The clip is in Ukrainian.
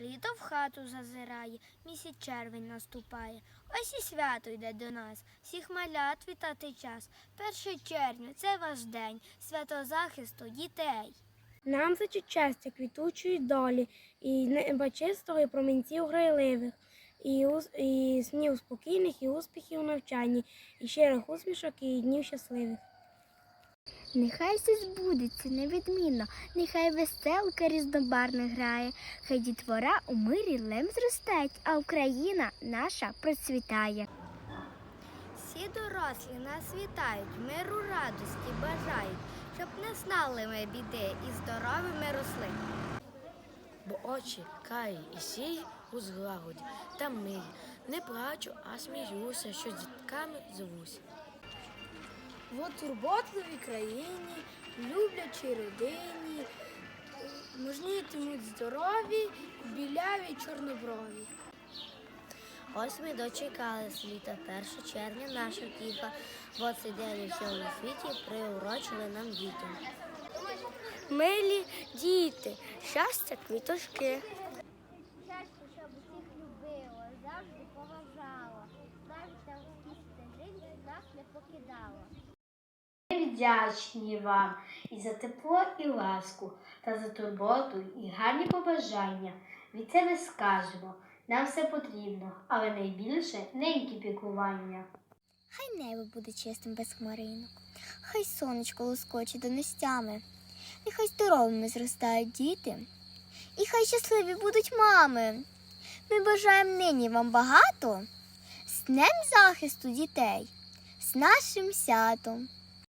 Літо в хату зазирає, місяць червень наступає. Ось і свято йде до нас. Всіх малят вітати час. Перше червня це ваш день, свято захисту дітей. Нам зичить щастя, квітучої долі, і неба чистого, і промінців грайливих, і, і снів спокійних, і успіхів у навчанні, і щирих усмішок, і днів щасливих. Нехай все збудеться невідмінно, нехай веселка різнобарна грає, хай дітвора у мирі лем зростають, а Україна наша процвітає. Всі дорослі нас вітають, миру радості бажають, щоб не знали ми біди і здоровими росли. бо очі каї і сії у злагоді та мирі. Не плачу, а сміюся, що з дітками зовусь. В турботливій країні, люблячій родині, мужнітимуть здорові, біляві чорноброві. Ось ми дочекались літа 1 червня наша тіха, бо цей день у всьому світі приурочили нам дітям. Милі діти, щастя, квіточки. Щастя, щоб усіх любила, завжди поважала, навіть там стежинки нас не покидала. Вдячні вам і за тепло, і ласку, та за турботу і гарні побажання. Від себе скажемо, нам все потрібно, але найбільше ненькі піклування. Хай небо буде чистим без хмаринок, хай сонечко лоскоче донестями, нехай здоровими зростають діти, і хай щасливі будуть мами. Ми бажаємо нині вам багато, з днем захисту дітей, з нашим святом.